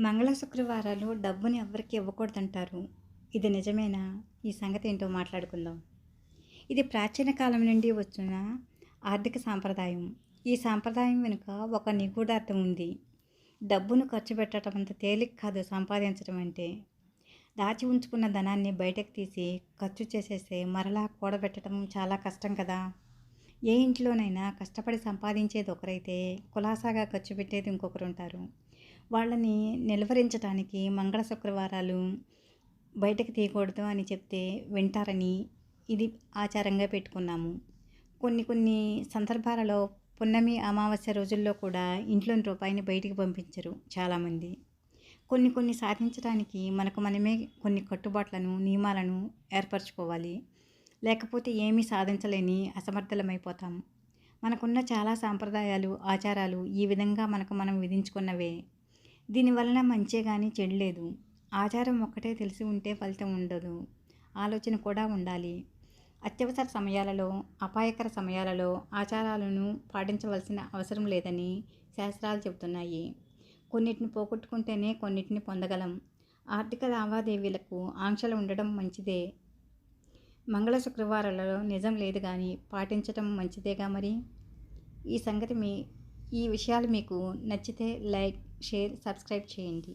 మంగళ శుక్రవారాలు డబ్బుని ఎవ్వరికి ఇవ్వకూడదంటారు. ఇది నిజమేనా? ఈ సంగతి ఏంటో మాట్లాడుకుందాం. ఇది ప్రాచీన కాలం నుండి వచ్చిన ఆర్థిక సాంప్రదాయం. ఈ సాంప్రదాయం వెనుక ఒక నిగూఢార్థం ఉంది. డబ్బును ఖర్చు పెట్టడం అంత తేలిక కాదు సంపాదించడం అంటే. దాచి ఉంచుకున్న ధనాన్ని బయటకు తీసి ఖర్చు చేసేస్తే మరలా కూడబెట్టడం చాలా కష్టం కదా. ఏ ఇంట్లోనైనా కష్టపడి సంపాదించేది ఒకరైతే కులాసాగా ఖర్చు పెట్టేది ఇంకొకరు ఉంటారు వాళ్ళని నిలువరించడానికి మంగళ శుక్రవారాలు బయటకు తీయకూడదు అని చెప్తే వింటారని ఇది ఆచారంగా పెట్టుకున్నాము. కొన్ని కొన్ని సందర్భాలలో పున్నమి అమావాస్య రోజుల్లో కూడా ఇంట్లోని రూపాయిని బయటికి పంపించరు చాలామంది. కొన్ని కొన్ని సాధించడానికి మనకు మనమే కొన్ని కట్టుబాట్లను నియమాలను ఏర్పరచుకోవాలి. లేకపోతే ఏమీ సాధించలేని అసమర్థలమైపోతాం. మనకున్న చాలా సాంప్రదాయాలు ఆచారాలు ఈ విధంగా మనకు మనం విధించుకున్నవే. దీనివలన మంచే కానీ చెడలేదు. ఆచారం ఒక్కటే తెలిసి ఉంటే ఫలితం ఉండదు. ఆలోచన కూడా ఉండాలి. అత్యవసర సమయాలలో అపాయకర సమయాలలో ఆచారాలను పాటించవలసిన అవసరం లేదని శాస్త్రాలు చెబుతున్నాయి. కొన్నిటిని పోగొట్టుకుంటేనే కొన్నిటిని పొందగలం. ఆర్థిక లావాదేవీలకు ఆంక్షలు ఉండడం మంచిదే. మంగళ శుక్రవారాలలో నిజం లేదు కానీ పాటించడం మంచిదేగా మరి? ఈ సంగతి మీ ఈ విషయాలు మీకు నచ్చితే లైక్ షేర్ సబ్స్క్రైబ్ చేయండి.